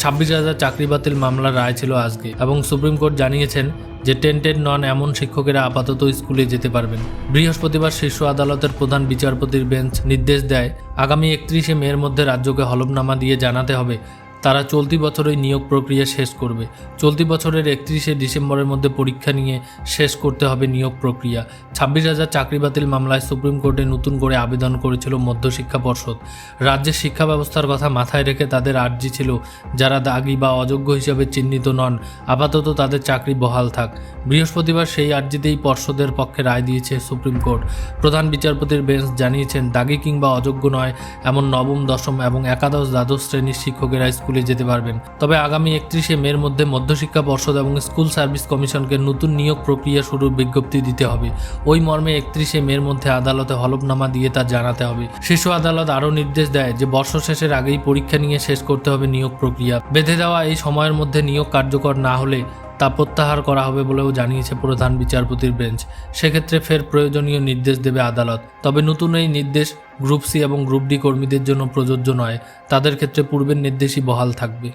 ছাব্বিশ হাজার চাকরি বাতিল মামলার রায় ছিল আজকে এবং সুপ্রিম কোর্ট জানিয়েছেন যে টেন্টেড নন এমন শিক্ষকেরা আপাতত স্কুলে যেতে পারবেন। বৃহস্পতিবার শীর্ষ আদালতের প্রধান বিচারপতির বেঞ্চ নির্দেশ দেয়, আগামী একত্রিশে মের মধ্যে রাজ্যকে হলফনামা দিয়ে জানাতে হবে। তারা চলতি বছরই নিয়োগ প্রক্রিয়া শেষ করবে। চলতি বছরের একত্রিশে ডিসেম্বরের মধ্যে পরীক্ষা নিয়ে শেষ করতে হবে নিয়োগ প্রক্রিয়া। ছাব্বিশ হাজার চাকরি বাতিল মামলায় সুপ্রিম কোর্টে নতুন করে আবেদন করেছিল মধ্যশিক্ষা পর্ষদ। রাজ্যের শিক্ষা ব্যবস্থার কথা মাথায় রেখে তাদের আর্জি ছিল যারা দাগি বা অযোগ্য হিসাবে চিহ্নিত নন। আপাতত তাদের চাকরি বহাল থাক। বৃহস্পতিবার সেই আর্জিতেই পর্ষদের পক্ষে রায় দিয়েছে সুপ্রিম কোর্ট। প্রধান বিচারপতির বেঞ্চ জানিয়েছেন, দাগি কিংবা অযোগ্য নয়, এমন নবম, দশম এবং একাদশ দ্বাদশ শ্রেণির শিক্ষকেরা স্কুলে যেতে পারবেন। তবে আগামী একত্রিশে মের মধ্যে মধ্যশিক্ষা পর্ষদ এবং স্কুল সার্ভিস কমিশনকে নতুন নিয়োগ প্রক্রিয়া শুরুর বিজ্ঞপ্তি দিতে হবে। ওই মর্মে একত্রিশে মের মধ্যে আদালতে হলফনামা দিয়ে তা জানাতে হবে। শিশু আদালত আরও নির্দেশ দেয় যে বর্ষ শেষের আগেই পরীক্ষা নিয়ে শেষ করতে হবে নিয়োগ প্রক্রিয়া। বেঁধে দেওয়া এই সময়ের মধ্যে নিয়োগ কার্যকর না হলে তা প্রত্যাহার করা হবে বলেও জানিয়েছে প্রধান বিচারপতির বেঞ্চ। সেক্ষেত্রে ফের প্রয়োজনীয় নির্দেশ দেবে আদালত। তবে নতুন এই নির্দেশ গ্রুপ সি এবং গ্রুপ ডি কর্মীদের জন্য প্রযোজ্য নয়। তাদের ক্ষেত্রে পূর্বের নির্দেশই বহাল থাকবে।